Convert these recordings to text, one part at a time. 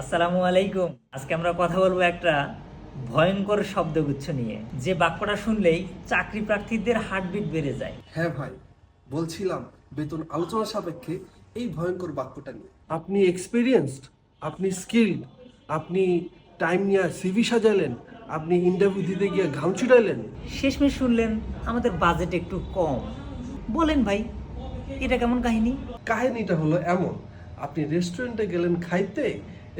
আসসালামু আলাইকুম। আজকে আমরা কথা বলব একটা ভয়ঙ্কর শব্দগুচ্ছ নিয়ে। যে বাক্যটা শুনলেই চাকরি প্রার্থীদের হার্টবিট বেড়ে যায়। হ্যাঁ ভাই বলছিলাম বেতন আলোচনা সাপেক্ষে এই ভয়ঙ্কর বাক্যটা নিয়ে। আপনি এক্সপিরিয়েন্সড আপনি স্কিল্ড আপনি টাইম নিয়ে সিভি সাজালেন আপনি ইন্টারভিউ দিতে গিয়ে ঘাম ছুটাইলেন শেষমেশ শুনলেন আমাদের বাজেট একটু কম। বলেন ভাই এটা কেমন কাহিনী? কাহিনীটা হলো এমন আপনি রেস্টুরেন্টে গেলেন খাইতে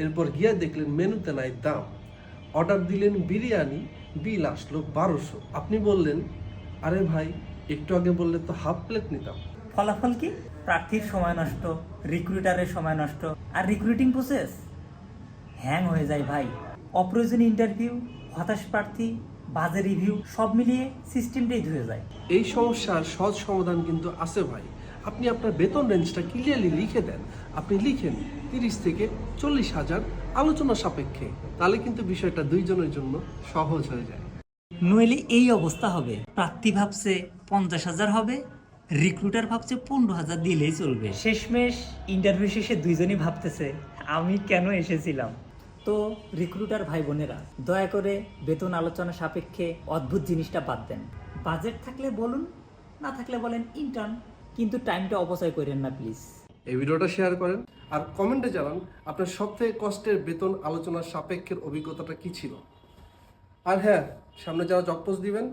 এরপর গিয়ে দেখলেন মেনুতে নাই দাম। অর্ডার দিলেন বিরিয়ানি বিল আসলো বারোশো। আপনি বললেন আরে ভাই একটু আগে বললে তো হাফ প্লেট নিতাম। ফলাফল কি? প্রার্থীর সময় নষ্ট রিক্রুটারের সময় নষ্ট। আর রিক্রুটিং প্রসেস হ্যাং হয়ে যায় ভাই। অপ্রয়োজনীয় ইন্টারভিউ হতাশ প্রার্থী বাজে রিভিউ সব মিলিয়ে সিস্টেমটাই ধুয়ে যায়। এই সমস্যার সহজ সমাধান কিন্তু আছে ভাই। আপনি আপনার বেতন রেঞ্জটা ক্লিয়ারলি লিখে দেন। আপনি লিখেন তিরিশ থেকে চল্লিশ হাজার আলোচনা সাপেক্ষে তাহলে কিন্তু বিষয়টা দুইজনের জন্য সহজ হয়ে যায়। নইলে এই অবস্থা হবে। প্রার্থী ভাবছে পঞ্চাশ হাজার হবে রিক্রুটার ভাবছে পনেরো হাজার দিলেই চলবে। শেষমেশ ইন্টারভিউ শেষে দুইজনই ভাবতেছে আমি কেন এসেছিলাম? তো রিক্রুটার ভাই বোনেরা দয়া করে বেতন আলোচনা সাপেক্ষে অদ্ভুত জিনিসটা বাদ দেন। বাজেট থাকলে বলুন না থাকলে বলেন ইন্টার্ন কিন্তু টাইমটা অপচয় করেন না প্লিজ এই ভিডিওটা শেয়ার করেন আর কমেন্টে জানান আপনার সবথেকে কষ্টের বেতন আলোচনার সাপেক্ষের অভিজ্ঞতাটা কি ছিল? আর হ্যাঁ সামনে যারা জব দিবেন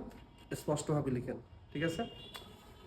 স্পষ্টভাবে লিখেন, ঠিক আছে?